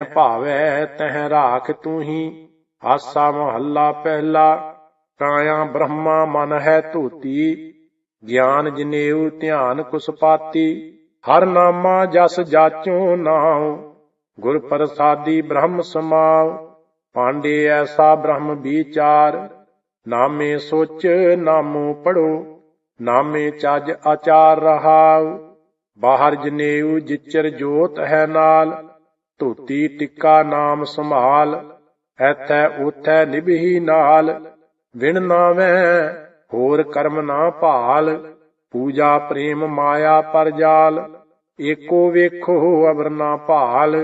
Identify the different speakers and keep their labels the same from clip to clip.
Speaker 1: ਭਾਵੈ ਤਹਿ ਰਾਖ ਤੂੰ ਹੀ ਆਸਾ ਮਹੱਲਾ ਪਹਿਲਾ ਕਾਇਆ ਬ੍ਰਹਮਾ ਮਨ ਹੈ ਧੂਤੀ, ਗਿਆਨ ਜਨੇਊ ਧਿਆਨ ਕੁਸਪਾਤੀ ਹਰ ਨਾਮਾ ਜਸ ਜਾਚੋ ਨਾਉ, ਗੁਰ ਪ੍ਰਸਾਦੀ ਬ੍ਰਹਮ ਸਮਾਉ, ਪਾਂਡੇ ਐਸਾ ਬ੍ਰਹਮ ਵਿਚਾਰ, ਨਾਮੇ ਸੋਚ ਨਾਮੋ ਪੜੋ, ਨਾਮੇ ਚੱਜ ਆਚਾਰ ਰਹਾਉ, ਬਾਹਰ ਜਨੇਊ ਜਿਚਰ ਜੋਤ ਹੈ ਨਾਲ ਧੋਤੀ ਟਿੱਕਾ ਨਾਮ ਸੰਭਾਲ, ਐਥੈ ਉਥੈ ਨਿਭੀ ਨਾਲ, ਵਿਣ ਨਾਵੇਂ ਹੋਰ ਕਰਮ ਨਾ ਭਾਲ, ਪੂਜਾ ਪ੍ਰੇਮ ਮਾਇਆ ਪਰਜਾਲ ਏਕੋ ਵੇਖੋ ਅਵਰ ਨਾ ਭਾਲ,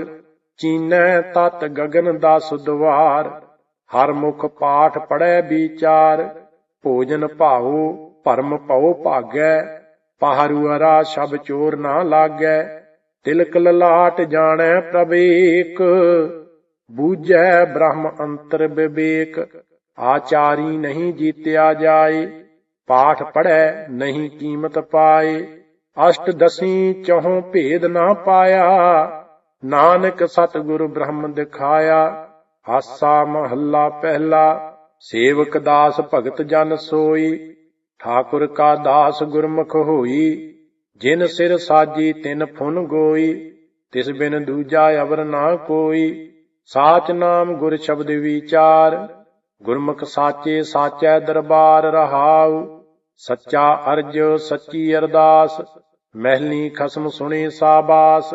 Speaker 1: ਚੀਨੈ ਤਤ ਗਗਨ ਦਾ ਸੁਦਵਾਰ ਹਰ ਮੁਖ ਪਾਠ ਪੜੈ ਵਿਚਾਰ, ਭੋਜਨ ਭਾਉ ਭਰਮ ਭਉ ਭਾਗੈ ਪਹਰੂ ਅਰਾ ਸ਼ਬ ਚੋਰ ਨਾ ਲਾਗੈ ਤਿਲਕ ਲਲਾਟ ਜਾਣੈ ਪ੍ਰਵੇਕ ਬੂਝੈ ਬ੍ਰਹਮ ਅੰਤਰ ਵਿਵੇਕ ਆਚਾਰੀ ਨਹੀਂ ਜੀਤਿਆ ਜਾਏ, ਪਾਠ ਪੜੈ ਨਹੀਂ ਕੀਮਤ ਪਾਏ। ਅਸ਼ਟ ਦਸੀ ਚਹੋਂ ਭੇਦ ਨਾ ਪਾਇਆ, ਨਾਨਕ ਸਤਿਗੁਰ ਬ੍ਰਹਮ ਦਿਖਾਇਆ। ਹਾਸਾ ਮਹੱਲਾ ਪਹਿਲਾ, ਸੇਵਕ ਦਾਸ ਭਗਤ ਜਨ ਸੋਈ। ਠਾਕੁਰ ਕਾ ਦਾਸ ਗੁਰਮੁਖ ਹੋਈ ਜਿਨ ਸਿਰ ਸਾਜੀ ਤਿਨ ਫੁਨ ਗੋਈ, ਤਿਸ ਬਿਨ ਦੂਜਾ ਅਵਰ ਨਾ ਕੋਈ। ਸਾਚ ਨਾਮ ਗੁਰ ਸ਼ਬਦ ਵਿਚਾਰ, ਗੁਰਮੁਖ ਸਾਚੇ ਸਾਚੈ ਦਰਬਾਰ ਰਹਾਉ। ਸੱਚਾ ਅਰਜ ਸੱਚੀ ਅਰਦਾਸ, ਮਹਿਲੀ ਖਸਮ ਸੁਣੇ ਸਾਬਾਸ।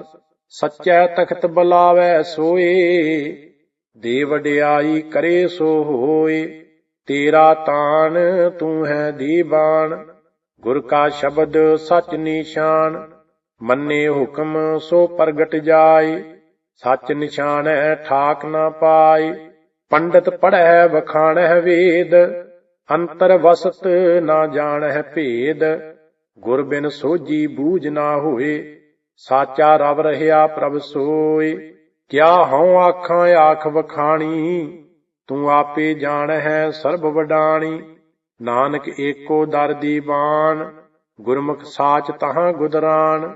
Speaker 1: ਸੱਚੈ ਤਖਤ ਬੁਲਾਵੈ ਸੋਏ ਦੇ ਵਡਿਆਈ ਕਰੇ ਸੋ ਹੋਏ। ਤੇਰਾ ਤਾਨ ਤੂੰ ਹੈ ਦੀਵਾਨ। ਗੁਰ ਕਾ ਸ਼ਬਦ ਸਚ ਨਿਸ਼ਾਨ, ਮੰਨੇ ਹੁਕਮ ਸੋ ਪ੍ਰਗਟ ਜਾਏ। ਸਚ ਨਿਸ਼ਾਨ ਹੈ ਠਾਕ ਨਾ ਪਾਏ, ਪੰਡਤ ਪੜ੍ਹੈ ਵਖਾਣੈ ਵੇਦ, ਅੰਤਰ ਵਸਤ ਨਾ ਜਾਣੈ ਭੇਦ। ਗੁਰ ਬਿਨ ਸੋਜੀ ਬੂਝ ਨਾ ਹੋਏ, ਸਾਚਾ ਰਵ ਰਹਾ ਪ੍ਰਭ ਸੋਏ। ਕਿਆ ਹਉ ਆਖਾਂ ਆਖ ਵਖਾਣੀ, ਤੂੰ ਆਪੇ ਜਾਣ ਹੈ ਸਰਬ ਵਡਾਣੀ। ਨਾਨਕ ਏਕੋ ਦਰ ਦੀਵਾਨ ਗੁਰਮੁਖ ਸਾਚ ਤਹਾਂ ਗੁਦਰਾਨ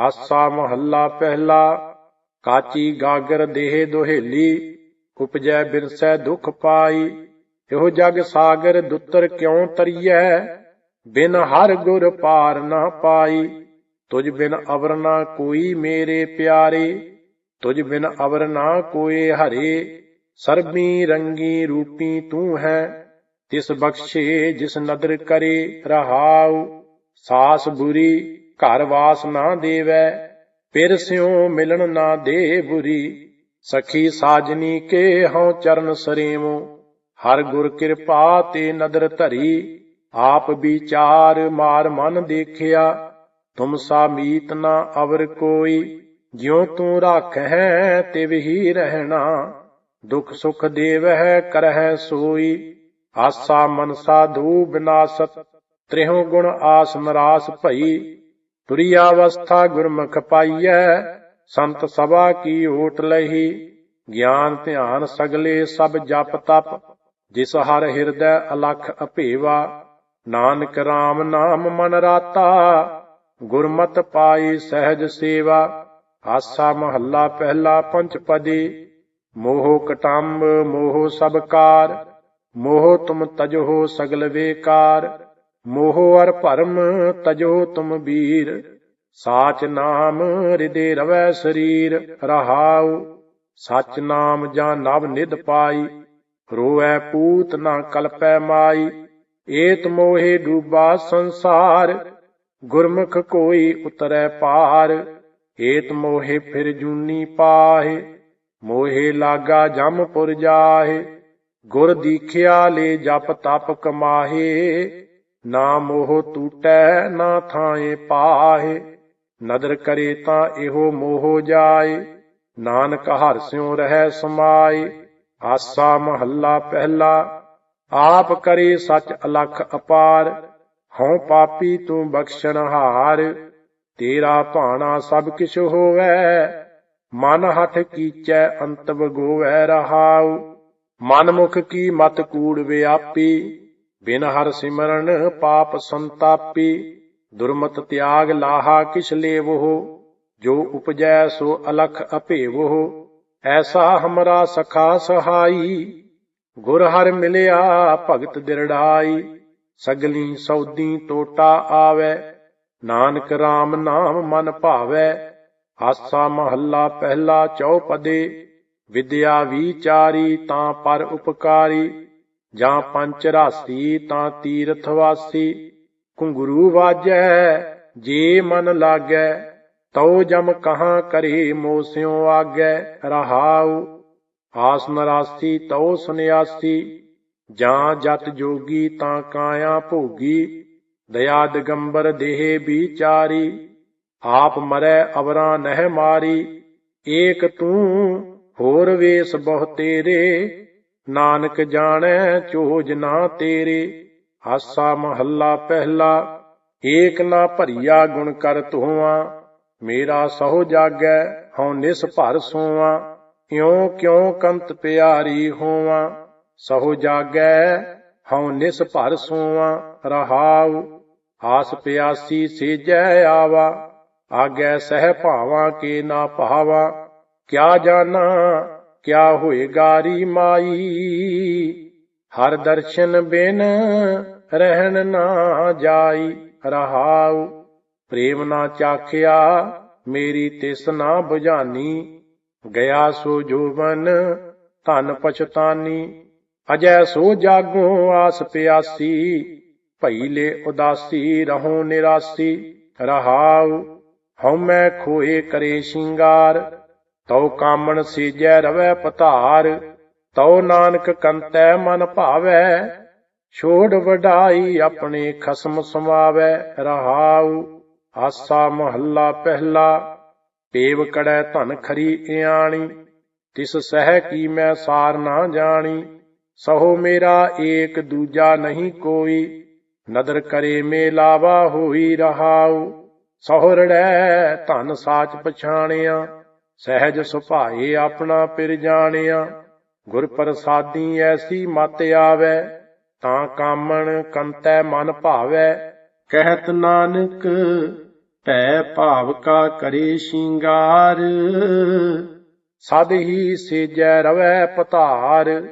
Speaker 1: ਆਸਾ ਮਹੱਲਾ ਪਹਿਲਾ, ਕਾਚੀ ਗਾਗਰ ਦੇਹ ਦੁਹੇਲੀ, ਉਪਜੈ ਬਿਨਸੈ ਦੁਖ ਪਾਈ, ਇਹੋ ਜਗ ਸਾਗਰ ਦੁੱਤਰ ਕਿਉ ਤਰੀਐ? ਬਿਨ ਹਰ ਗੁਰ ਪਾਰ ਨਾ ਪਾਈ ਤੁਝ ਬਿਨ ਅਵਰ ਨਾ ਕੋਈ ਮੇਰੇ ਪਿਆਰੇ ਤੁਝ ਬਿਨ ਅਵਰ ਨਾ ਕੋਏ ਹਰੇ, ਸਰਬੀ ਰੰਗੀ ਰੂਪੀ ਤੂੰ ਹੈ ਤਿਸ ਬਖਸ਼ੇ ਜਿਸ ਨਦਰ ਕਰੇ ਰਹਾਉ, ਸਾਸ ਬੁਰੀ, ਘਰ ਵਾਸ ਨਾ ਦੇਵੈ ਪਿਰ ਸਿਉ ਮਿਲਣ ਨਾ ਦੇ ਬੁਰੀ, ਸਖੀ ਸਾਜਨੀ ਕੇ ਹਉ ਚਰਨ ਸਰੇਵੋ ਹਰ ਗੁਰ ਕਿਰਪਾ ਤੇ ਨਦਰ ਧਰੀ, ਆਪ ਵਿਚਾਰ ਮਾਰ ਮਨ ਦੇਖਿਆ, ਤੁਮ ਸਾ ਮੀਤ ਨਾ ਅਵਰ ਕੋਈ, ਜਿਉ ਤੂੰ ਰਾਖੈ ਤਿਵ ਹੀ ਰਹਿਣਾ, ਦੁਖ ਸੁਖ ਦੇਵਹਿ ਕਰਹਿ ਸੋਈ ਆਸਾ ਮਨਸਾ ਦੂ ਬਿਨਾਸਤ, ਤ੍ਰਿਹੁ ਗੁਣ ਆਸ ਮਰਾਸ ਭਈ। ਤੁਰੀ ਅਵਸਥਾ ਗੁਰਮੁਖ ਪਾਈਐ, ਸੰਤ ਸਭਾ ਕੀ ਓਟ ਲਹੀ। ਗਿਆਨ ਧਿਆਨ ਸਗਲੇ ਸਭ ਜਪ ਤਪ, ਜਿਸ ਹਰ ਹਿਰਦੈ ਅਲਖ ਅਭੇਵਾ। ਨਾਨਕ RAM ਨਾਮ ਮਨ ਰਾਤਾ, ਗੁਰਮਤ ਪਾਈ ਸਹਿਜ ਸੇਵਾ। ਆਸਾ ਮਹੱਲਾ ਪਹਿਲਾ ਪੰਚ ਪਦੀ ਮੋਹ ਕਟੰਬ, ਮੋਹ ਸਭ ਮੋਹ ਤੁਮ ਤਜੋ ਸਗਲ ਵੇਕਾਰ, ਮੋਹ ਅਰ ਭਰਮ ਤਜੋ ਤੁਮ ਵੀਰ। ਸਾਚ ਨਾਮ ਹਿਰਦੇ ਰਵੈ ਸਰੀਰ, ਰਹਾਉ, ਸਚ ਨਾਮ ਜਾਂ ਨਵ ਨਿਧ ਪਾਈ। ਰੋਐ ਪੂਤ ਨਾ ਕਲਪੈ ਮਾਈ, ਏਤ ਮੋਹੇ ਡੂਬਾ ਸੰਸਾਰ। ਗੁਰਮੁਖ ਕੋਈ ਉਤਰੈ ਪਾਰ, ਏਤ ਮੋਹੇ ਫਿਰ ਜੂਨੀ ਪਾਹੇ। ਮੋਹੇ ਲਾਗਾ ਜਮਪੁਰ ਜਾਹੇ। ਗੁਰ ਦੀਖਿਆ ਲੈ ਜਪ ਤਪ ਕਮਾਹੇ ਨਾ ਮੋਹ ਟੂਟੈ ਨਾ ਥਾਏ ਪਾਹੇ। ਨਦਰ ਕਰੇ ਤਾਂ ਇਹੋ ਮੋਹ ਜਾਏ, ਨਾਨਕ ਹਰਿ ਸਿਉ ਰਹਿ ਸਮਾਏ। ਆਸਾ ਮਹੱਲਾ ਪਹਿਲਾ, ਆਪ ਕਰੇ ਸਚ ਅਲਖ ਅਪਾਰ। ਹਉ ਪਾਪੀ ਤੂੰ ਬਖਸ਼ਣ ਹਾਰ, ਤੇਰਾ ਭਾਣਾ ਸਭ ਕਿਛ ਹੋਵੈ। ਮਨ ਹਠ ਕੀਚੈ ਅੰਤ ਵਗੋਵੈ ਰਹਾਉ। ਮਨ ਮੁਖ ਕੀ ਮਤ ਕੂੜ ਵਿਆਪੀ, ਬਿਨ ਹਰ ਸਿਮਰਨ ਪਾਪ ਸੰਤਾਪੀ, ਦੁਰਮਤ ਤਿਆਗ ਲਾਹਾ ਕਿਛ ਲੇਵੋ ਜੋ ਉਪਜੈ ਸੋ ਅਲਖ ਅਭੇਵੋ ਐਸਾ ਹਮਰਾ ਸਖਾ ਸਹਾਈ, ਗੁਰ ਹਰ ਮਿਲਿਆ ਭਗਤ ਦਿਰੜਾਈ, ਸਗਲੀ ਸੌਦੀ ਟੋਟਾ ਆਵੇ, ਨਾਨਕ RAM ਨਾਮ ਮਨ ਭਾਵੈ, ਆਸਾ ਮਹੱਲਾ ਪਹਿਲਾ ਚੌਪਦੇ ਵਿਦਿਆ ਵਿਚਾਰੀ ਤਾਂ ਪਰ ਉਪਕਾਰੀ, ਜਾਂ ਪੰਚ ਰਾਸੀ ਤਾਂ ਤੀਰਥ ਵਾਸੀ। ਘੁੰਗਰੂ ਵਾਜੈ, ਜੇ ਮਨ ਲਾਗੈ, ਤਉ ਜਮ ਕਹਾਂ ਕਰੇ ਮੋਸਿਓ ਆਗੈ, ਰਹਾਉ। ਆਸ ਨਰਾਸੀ ਤਉ ਸੁਨਿਆਸੀ, ਜਾਂ ਜਤ ਜੋਗੀ ਤਾਂ ਕਾਇਆ ਭੋਗੀ। ਦਇਆ ਦਿਗੰਬਰ ਦੇਹ ਵਿਚਾਰੀ, ਆਪ ਮਰੈ ਅਵਰਾ ਨਹਿ ਮਾਰੀ। ਏਕ ਤੂੰ ਹੋਰ ਵੇਸ ਬਹੁ ਤੇਰੇ, ਨਾਨਕ ਜਾਣੈ ਚੋਜ ਨਾ ਤੇਰੇ। ਆਸਾ ਮਹੱਲਾ ਪਹਿਲਾ, ਏਕ ਨਾ ਭਰੀਆ ਗੁਣ ਕਰ ਧੋਵਾਂ। ਮੇਰਾ ਸਹੁ ਜਾਗੈ, ਹਉ ਨਿਸ ਭਰ ਸੋਵਾਂ। ਇਉ ਕਿਉ ਕੰਤ ਪਿਆਰੀ ਹੋਵਾਂ? ਸਹੁ ਜਾਗੈ, ਹਉ ਨਿਸ ਭਰ ਸੋਵਾਂ। ਰਹਾਉ, ਆਸ ਪਿਆਸੀ ਸੇਜੈ ਆਵਾ। ਆਗੈ ਸਹਿ ਭਾਵਾਂ ਕੇ ਨਾ ਭਾਵਾ। ਕਿਆ ਜਾਣਾ, ਕਿਆ ਹੋਏਗਾਰੀ ਮਾਈ? ਹਰ ਦਰਸ਼ਨ ਬਿਨ ਰਹਿਣ ਨਾ ਜਾਈ, ਰਹਾਉ, ਪ੍ਰੇਮ ਨਾ ਚਾਖਿਆ, ਮੇਰੀ ਤਿਸ ਨਾ 부ਝਾਨੀ ਗਿਆ ਸੋ ਜੋਵਨ ਧਨ ਪਛਤਾਨੀ। ਅਜੈ ਸੋ ਜਾਗੋ ਆਸ ਪਿਆਸੀ ਭਈਲੇ ਉਦਾਸੀ, ਰਹੋ ਨਿਰਾਸੀ। ਰਹਾਉ ਹਉਮੈ ਖੋਏ ਕਰੇ ਸ਼ਿੰਗਾਰ। ਤਉ ਕਾਮਣ ਸੀਜੈ ਰਵੈ ਪਤਾਰ, ਤਉ ਨਾਨਕ ਕੰਤੈ ਮਨ ਭਾਵੈ, ਛੋੜ ਵਡਾਈ ਆਪਣੇ ਖਸਮ ਸਮਾਵੈ, ਰਹਾਉ ਆਸਾ ਮਹੱਲਾ ਪਹਿਲਾ, ਪੇਵ ਕੜੈ ਧਨ ਖਰੀ ਇਆਣੀ, ਤਿਸ ਸਹਿ ਕੀ ਮੈਂ ਸਾਰ ਨਾ ਜਾਣੀ, ਸਹੋ ਮੇਰਾ ਏਕ ਦੂਜਾ ਨਹੀਂ ਕੋਈ, ਨਦਰ ਕਰੇ ਮੇ ਲਾਵਾ ਹੋਈ ਰਹਾਉ ਸਹੁਰੜੈ ਧਨ ਸਾਚ ਪਛਾਣਿਆ ਸਹਿਜ ਸੁਭਾਏ ਆਪਣਾ ਪਿਰ ਜਾਣਿਆ। ਗੁਰ ਪ੍ਰਸਾਦੀ ਐਸੀ ਮਤ ਆਵੈ, ਤਾਂ ਕਾਮਣ ਕੰਤੈ ਮਨ ਭਾਵੈ। ਕਹਿਤ ਨਾਨਕ, ਭੈ ਭਾਵ ਕਾ ਕਰੇ ਸ਼ਿੰਗਾਰ। ਸਦ ਹੀ ਸੇਜੈ ਰਵੈ ਪਤਾਰ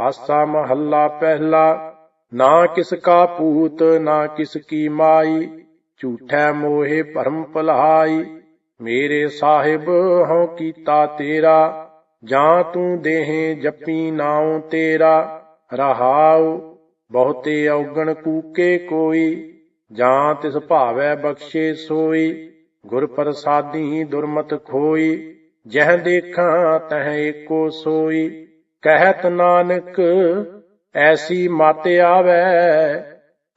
Speaker 1: ਹਾਸਾ ਮਹੱਲਾ ਪਹਿਲਾ। ਨਾ ਕਿਸ ਕਾ ਪੂਤ ਨਾ ਕਿਸ ਕੀ ਮਾਈ, ਝੂਠੈ ਮੋਹਿ ਭਰਮ ਭਲਾਈ। ਮੇਰੇ ਸਾਹਿਬ, ਹਉ ਕੀਤਾ ਤੇਰਾ, ਜਾਂ ਤੂੰ ਦੇਹੇ ਜਪੀ ਨਾਉ ਤੇਰਾ, ਰਹਾਉ, ਬਹੁਤੇ ਔਗਣ ਕੂਕੇ ਕੋਈ, ਜਾਂ ਤਿਸ ਭਾਵੈ ਬਖਸ਼ੇ ਸੋਈ ਗੁਰ ਪ੍ਰਸਾਦੀ ਦੁਰਮਤ ਖੋਈ, ਜਹ ਦੇਖਾਂ ਤਹ ਏਕੋ ਸੋਈ, ਕਹਿਤ ਨਾਨਕ, ਐਸੀ ਮਤ ਆਵੈ,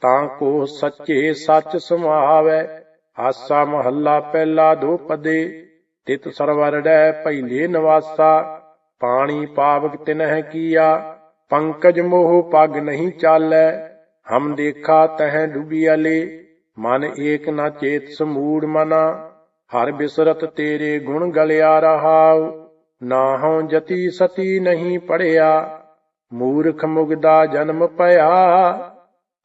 Speaker 1: ਤਾਂ ਕੋ ਸੱਚੇ ਸੱਚ ਸਮਾਵੈ ਆਸਾ ਮਹੱਲਾ ਪਹਿਲਾ ਦੋ ਪਦੇ ਤਿਤ ਸਰਵਰੜੈ ਪਹਿਲੇ ਨਿਵਾਸਾ, ਪਾਣੀ ਪਾਵਕ ਤਿਨਹਿ ਕੀਆ, ਪੰਕਜ ਮੋਹ ਪਗ ਨਹੀਂ ਚਾਲੈ, ਹਮ ਦੇਖਾ ਤਹ ਡੁਬਿਆਲੇ ਮਨ ਏਕ ਨਾ ਚੇਤ ਸਮੂੜ ਮਨਾ, ਹਰ ਬਿਸਰਤ ਤੇਰੇ ਗੁਣ ਗਲਿਆ ਰਹਾਉ ਨਾ ਹਉ ਜਤੀ ਸਤੀ ਨਹੀਂ ਪੜਿਆ, ਮੂਰਖ ਮੁਗਦਾ ਜਨਮ ਭਇਆ,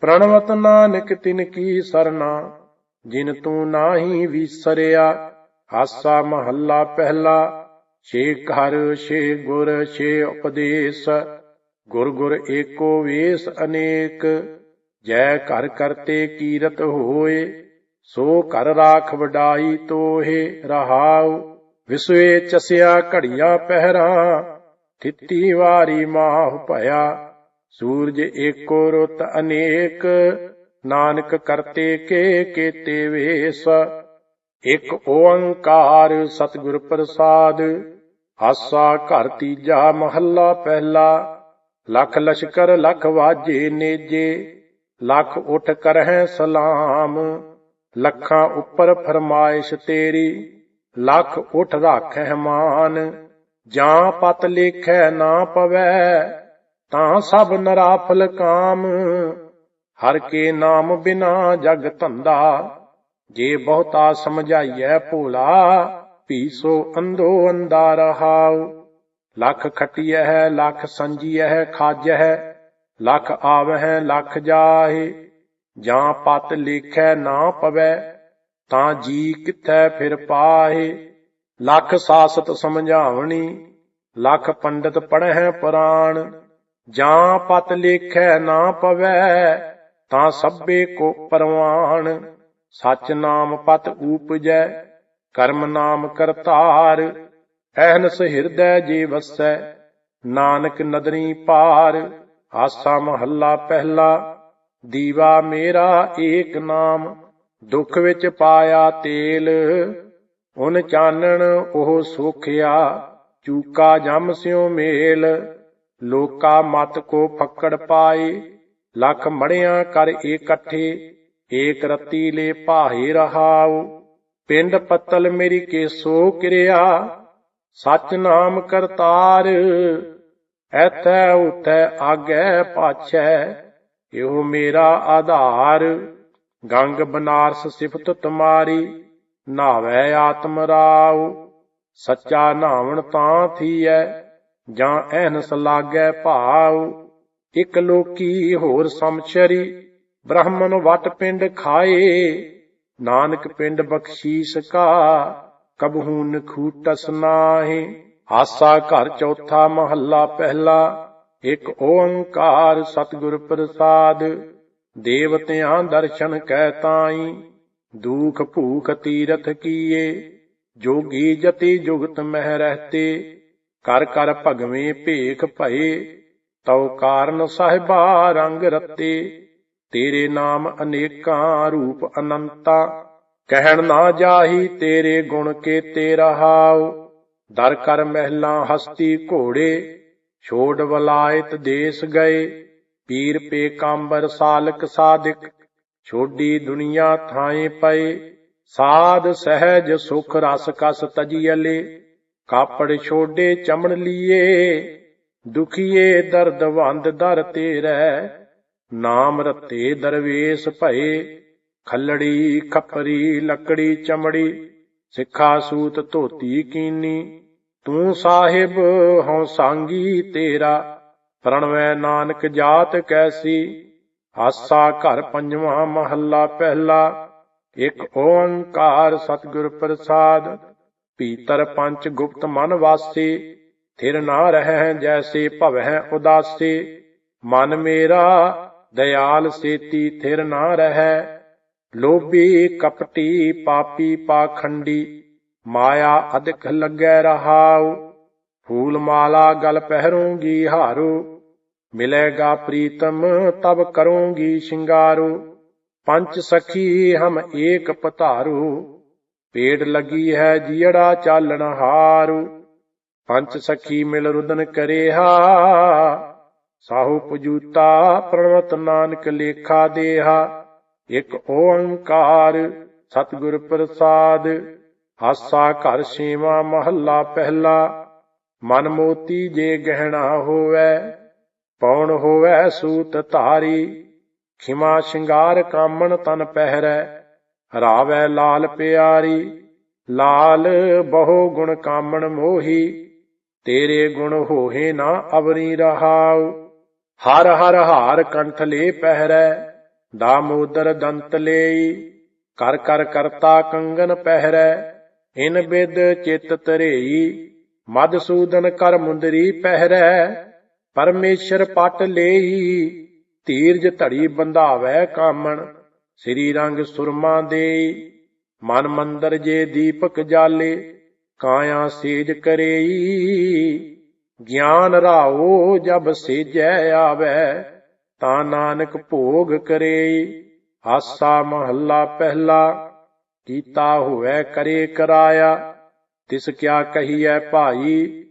Speaker 1: ਪ੍ਰਣਵਤ ਨਾਨਕ ਤਿਨ ਕੀ ਸਰਨਾ ਜਿਨ ਤੂੰ ਨਾਹੀ ਵਿਸਰਿਆ, ਹਾਸਾ ਮਹੱਲਾ ਪਹਿਲਾ, ਛੇ ਘਰ, ਛੇ ਗੁਰ, ਛੇ ਉਪਦੇਸ਼, ਗੁਰ ਗੁਰ ਏਕੋ ਵੇਸ ਅਨੇਕ, ਜੈ ਘਰ ਕਰਤੇ ਕੀਰਤ ਹੋਏ, ਸੋ ਘਰ ਰਾਖ ਵਡਾਈ ਤੋਹੇ ਰਹਾਉ, ਵਿਸਵੇ ਚਸਿਆ ਘੜੀਆਂ ਪਹਿਰਾ, ਥਿੱਤੀ ਵਾਰੀ ਮਾਹ ਭਇਆ, ਸੂਰਜ ਏਕੋ ਰੁੱਤ ਅਨੇਕ ਨਾਨਕ ਕਰਤੇ ਕੇ ਕੇਤੇ ਵੇਸ। ਇਕ ਓੰਕਾਰ ਸਤਿਗੁਰ ਪ੍ਰਸਾਦ, ਆਸਾ ਘਰ ਤੀਜਾ ਮਹੱਲਾ ਪਹਿਲਾ। ਲੱਖ ਲਸ਼ਕਰ ਲੱਖ ਵਾਜੇ ਨੇਜੇ, ਲੱਖ ਉਠ ਕਰਹਿ ਸਲਾਮ। ਲੱਖਾਂ ਉੱਪਰ ਫਰਮਾਇਸ਼ ਤੇਰੀ, ਲੱਖ ਉਠ ਰਾਖੈ ਮਾਨ। ਜਾਂ ਪਤ ਲੇਖੈ ਨਾ ਪਵੈ, ਤਾਂ ਸਭ ਨਰਾਫਲ ਕਾਮ। ਹਰ ਕੇ ਨਾਮ ਬਿਨਾ ਜਗ ਧੰਦਾ, ਜੇ ਬਹੁਤਾ ਸਮਝਾਈਐ ਭੋਲਾ, ਭੀਸੋ ਅੰਧੋ ਅੰਦਾ ਰਹਾਉ। ਲੱਖ ਖਟਿਐ, ਲੱਖ ਸੰਜੀਐ, ਖਾਜੈ, ਲੱਖ ਆਵਹਿ, ਲੱਖ ਜਾਹੇ। ਜਾਂ ਪਤ ਲੇਖੈ ਨਾ ਪਵੈ, ਤਾਂ ਜੀ ਕਿਥੈ ਫਿਰ ਪਾਹੇ। ਲੱਖ ਸਾਸਤ ਸਮਝਾਵਣੀ, ਲੱਖ ਪੰਡਤ ਪੜ੍ਹੈ ਪੁਰਾਣ। ਜਾਂ ਪਤ ਲੇਖੈ ਨਾ ਪਵੈ ਤਾਂ ਸਭੇ ਕੋ ਪਰਵਾਣ। ਸਚ ਨਾਮ ਪਤ ਊਪਜੈ, ਕਰਮ ਨਾਮ ਕਰਤਾਰ। ਐਹਨਸ ਹਿਰਦੈ ਜੇ ਵਸੈ, ਨਾਨਕ ਨਦਰੀ ਪਾਰ। ਆਸਾ ਮਹੱਲਾ ਪਹਿਲਾ, ਦੀਵਾ ਮੇਰਾ ਏਕ ਨਾਮ। ਦੁੱਖ ਵਿੱਚ ਪਾਇਆ ਤੇਲ, ਉਨ ਚਾਨਣ ਉਹ ਸੁਖਿਆ। ਚੂਕਾ ਜਮ ਸਿਉ ਮੇਲ, ਲੋਕਾ ਮਤ ਕੋ ਫੱਕੜ ਪਾਏ। ਲੱਖ ਮੜਿਆਂ ਕਰ ਇਕੱਠੇ ਏਕ ਰਤੀ ਲੈ ਭਾਹੇ ਰਹਾਉ, ਪਿੰਡ ਪੱਤਲ ਮੇਰੀ ਕੇਸੋ ਕਿਰਿਆ, ਸਚ ਨਾਮ ਕਰਤਾਰ, ਐਥੈ ਉਥੈ ਆਗੈ ਪਾਛੈ, ਇਹੋ ਮੇਰਾ ਆਧਾਰ, ਗੰਗ ਬਨਾਰਸ ਸਿਫਤ ਤੁਮਾਰੀ, ਨਾਵੇ ਆਤਮ ਰਾਉ, ਸੱਚਾ ਨਾਵਣ ਤਾਂ ਥੀਐ, ਜਾਂ ਐਨਸ ਲਾਗੈ ਭਾਉ। ਇਕ ਲੋਕੀ ਹੋਰ ਸਮਛਰੀ, ਬ੍ਰਾਹਮਣ ਵਟ ਪਿੰਡ ਖਾਏ, ਨਾਨਕ ਪਿੰਡ ਬਖਸ਼ੀਸ ਕਾ ਕਬਹੂ ਨਖੂਟਸ ਨਾਹੀ, ਆਸਾ ਘਰ ਚੌਥਾ ਮਹੱਲਾ ਪਹਿਲਾ, ਇਕ ਓੰਕਾਰ ਸਤਿਗੁਰ ਪ੍ਰਸਾਦ, ਦੇਵਤਿਆਂ ਦਰਸ਼ਨ ਕੈ ਤਾਈ, ਦੁਖ ਭੂਖ ਤੀਰਥ ਕੀਏ, ਜੋਗੀ ਜਤੀ ਜੁਗਤ ਮਹਿ ਰਹਤੇ, ਕਰ ਕਰ ਭਗਵੇਂ ਭੇਖ ਭਏ ਤਉ ਕਾਰਨ ਸਾਹਿਬਾ ਰੰਗ ਰਤੇ, ਤੇਰੇ ਨਾਮ ਅਨੇਕਾਂ ਰੂਪ ਅਨੰਤਾ। ਕਹਿਣ ਨਾ ਜਾਹੀ ਤੇਰੇ ਗੁਣ ਕੇ ਤੇਰਾ ਰਹਾਉ ਦਰ ਕਰ ਮਹਿਲਾ ਹਸਤੀ ਘੋੜੇ, ਛੋੜ ਵਲਾਇਤ ਦੇਸ ਗਏ। ਪੀਰ ਪੇ ਕਾਂਬਰ ਸਾਲਕ ਸਾਦਿਕ ਛੋਡੀ ਦੁਨੀਆ ਥਾਏ ਪਏ। ਸਾਧ ਸਹਿਜ ਸੁਖ ਰਸ ਕਸ ਤਜੀਲੇ ਕਾਪੜ ਛੋਡੇ ਚਮਣ ਲੀਏ। ਦੁਖੀਏ ਦਰਦ ਵੰਦ ਦਰ ਤੇਰੇ, ਨਾਮ ਰਤੇ ਦਰਵੇਸ਼ ਭਏ, ਖੱਲੜੀ ਖੱਪਰੀ, ਲੱਕੜੀ ਚਮੜੀ, ਸਿੱਖਾ ਸੂਤ ਧੋਤੀ ਕੀਨੀ, ਤੂੰ ਸਾਹਿਬ ਹਉ ਸੰਗੀ ਤੇਰਾ, ਪ੍ਰਣਵੈ ਨਾਨਕ ਜਾਤ ਕੈਸੀ, ਆਸਾ ਘਰ ਪੰਜਵਾਂ ਮਹੱਲਾ ਪਹਿਲਾ, ਇੱਕ ਓੰਕਾਰ ਸਤਿਗੁਰ ਪ੍ਰਸਾਦ, ਭੀਤਰ ਪੰਚ ਗੁਪਤ ਮਨ ਵਾਸੀ ਥਿਰ ਨਾ ਰਹਿ ਜੈਸੇ ਭਵਹਿ ਉਦਾਸੀ। ਮਨ ਮੇਰਾ ਦਇਆਲ ਸੇਤੀ, ਥਿਰ ਨਾ ਰਹਿ। ਲੋਭੀ ਕਪਟੀ ਪਾਪੀ ਪਾਖੰਡੀ, ਮਾਇਆ ਅਧਿਕ ਲੱਗੈ ਰਹਾਉ। ਫੂਲ ਮਾਲਾ ਗਲ ਪਹਿਰੂੰਗੀ ਹਾਰੂ, ਮਿਲੇਗਾ ਪ੍ਰੀਤਮ ਤਬ ਕਰੂੰਗੀ ਸ਼ਿੰਗਾਰੂ। ਪੰਚ ਸਖੀ ਹਮ ਏਕ ਪਤਾਰੂ ਪੇੜ ਲੱਗੀ ਹੈ ਜੀੜਾ ਚਾਲਣ ਹਾਰੂ। ਪੰਚ ਸਖੀ ਮਿਲ ਰੁਦਨ ਕਰੇਹਾ ਸਾਹੂ ਪਜੂਤਾ ਪ੍ਰਣਵਤ ਨਾਨਕ ਲੇਖਾ ਦੇਹਾ। ਇਕ ਓੰਕਾਰ ਸਤਿਗੁਰ ਪ੍ਰਸਾਦ। ਹਾਸਾ ਘਰ ਛੇਵਾਂ ਮਹੱਲਾ ਪਹਿਲਾ। ਮਨ ਮੋਤੀ ਜੇ ਗਹਿਣਾ ਹੋਵੇ ਪੌਣ ਹੋਵੇ ਸੂਤ ਧਾਰੀ। ਖਿਮਾ ਸ਼ਿੰਗਾਰ ਕਾਮਣ ਤਨ ਪਹਿਰੈ ਰਾਵੈ ਲਾਲ ਪਿਆਰੀ। ਲਾਲ ਬਹੁ ਗੁਣ ਕਾਮਣ ਮੋਹੀ। ਤੇਰੇ ਗੁਣ ਹੋਏ ਨਾ ਅਵਰੀ ਰਹਾਉ। ਹਰ ਹਰ ਹਾਰ ਕੰਠ ਲੈ ਪਹਿਰੈ, ਦਾਮੋਦਰ ਦੰਤ ਲਈ। ਕਰ ਕਰ ਕਰਤਾ ਕੰਗਨ ਪਹਿਰੈ, ਇਨ ਬਿਦ ਚਿਤ ਤਰੇਈ। ਮਦਸੂਦਨ ਕਰ ਮੁੰਦਰੀ ਪਹਿਰੈ, ਪਰਮੇਸ਼ਰ ਪਟ ਲੇਈ। ਧੀਰਜ ਧੜੀ ਬੰਧਾਵੈ ਕਾਮਣ, ਸ੍ਰੀ ਰੰਗ ਸੁਰਮਾ ਦੇ ਮਨ ਮੰਦਰ ਜੇ ਦੀਪਕ ਜਾਲੇ ਕਾਇਆ ਸੇਜ ਕਰੇਈ, ਗਿਆਨ ਰਾਓ ਜਬ ਸੇਜੈ ਆਵੈ, ਤਾਂ ਨਾਨਕ ਭੋਗ ਕਰੇਈ। ਆਸਾ ਮਹੱਲਾ ਪਹਿਲਾ, ਕੀਤਾ ਹੋਵੇ ਕਰੇ ਕਰਾਇਆ, ਤਿਸ ਕਿਆ ਕਹੀਐ ਭਾਈ,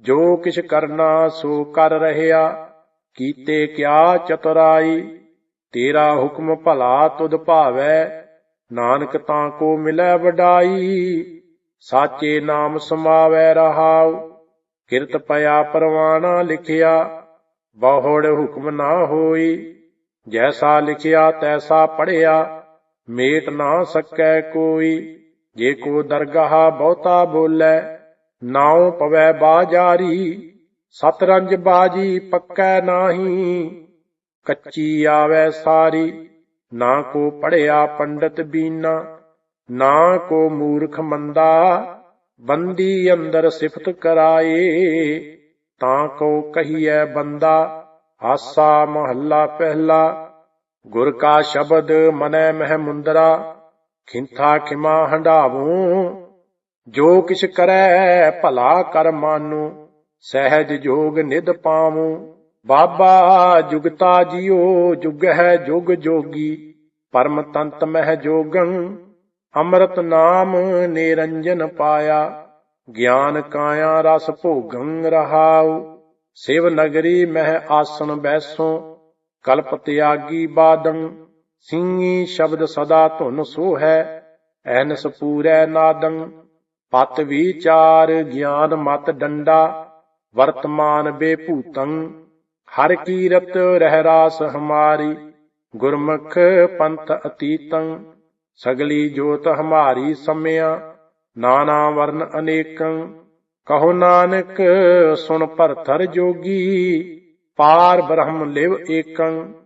Speaker 1: ਜੋ ਕਿਛ ਕਰਨਾ ਸੋ ਕਰ ਰਹਿਆ, ਕੀਤੇ ਕਿਆ ਚਤੁਰਾਈ। ਤੇਰਾ ਹੁਕਮ ਭਲਾ ਤੁਧ ਭਾਵੈ, ਨਾਨਕ ਤਾਂ ਕੋ ਮਿਲੈ ਵਡਾਈ। ਸਾਚੇ ਨਾਮ ਸਮਾਵੈ ਰਹਾਉ, ਕਿਰਤ ਪਿਆ ਪਰਵਾਣਾ ਲਿਖਿਆ, ਬਹੁੜ ਹੁਕਮ ਨਾ ਹੋਈ। ਜੈਸਾ ਲਿਖਿਆ, ਤੈਸਾ ਪੜਿਆ ਮੇਟ ਨਾ ਸਕੈ ਕੋਈ। ਜੇ ਕੋ ਦਰਗਾਹ ਬਹੁਤਾ ਬੋਲੇ, ਨਾਉ ਪਵੈ ਬਾਜਾਰੀ। ਸਤਰੰਜ ਬਾਜੀ ਪੱਕੈ ਨਾਹੀ, ਕੱਚੀ ਆਵੈ ਸਾਰੀ। ਨਾ ਕੋ ਪੜਿਆ ਪੰਡਤ ਬੀਨਾ ਨਾ ਕੋ ਮੂਰਖ ਮੰਦਾ, ਬੰਦੀ ਅੰਦਰ ਸਿਫਤ ਕਰਾਏ, ਤਾਂ ਕੋ ਕਹੀਐ ਬੰਦਾ, ਹਾਸਾ ਮਹੱਲਾ ਪਹਿਲਾ, ਗੁਰ ਕਾ ਸ਼ਬਦ ਮਨੈ ਮਹਿ ਮੁੰਦਰਾ, ਖਿੰਥਾ ਖਿਮਾ ਹੰਡਾਵੂੰ ਜੋ ਕਿਛ ਕਰੈ ਭਲਾ ਕਰ ਮਾਨੂ, ਸਹਿਜ ਜੋਗ ਨਿਧ ਪਾਵੂੰ, ਬਾਬਾ ਜੁਗਤਾ ਜਿਉ, ਜੁਗ ਹੈ ਜੁਗ ਜੋਗੀ, ਪਰਮ ਤੰਤ ਮਹਿ ਜੋਗੰ ਅੰਮ੍ਰਿਤ ਨਾਮ ਨਿਰੰਜਨ ਪਾਇਆ, ਗਿਆਨ ਕਾਇਆ ਰਸ ਭੋਗੰ ਰਹਾਉ। ਸਿਵ ਨਗਰੀ ਮਹਿ ਆਸਨ ਬੈਸੋ, ਕਲਪ ਤਿਆਗੀ ਬਾਦੰ ਸਿੰਘੀ ਸ਼ਬਦ ਸਦਾ ਧੁਨ ਸੋ ਹੈ ਐਨਸ ਪੂਰੈ ਨਾਦੰ। ਪਤ ਵਿਚਾਰ ਗਿਆਨ ਮਤ ਡੰਡਾ, ਵਰਤਮਾਨ ਬੇਭੂਤੰ। ਹਰ ਕੀਰਤ ਰਹਿ ਰਾਸ ਹਮਾਰੀ, ਗੁਰਮੁਖ ਪੰਥ ਅਤੀਤੰ। ਸਗਲੀ ਜੋਤ ਹਮਾਰੀ ਸਮਿਆ, ਨਾਨਾ ਵਰਨ ਅਨੇਕੰ। ਕਹੋ ਨਾਨਕ, ਸੁਣ ਭਰਥਰ ਜੋਗੀ, ਪਾਰ ਬ੍ਰਹਮ ਲਿਵ ਏਕੰ।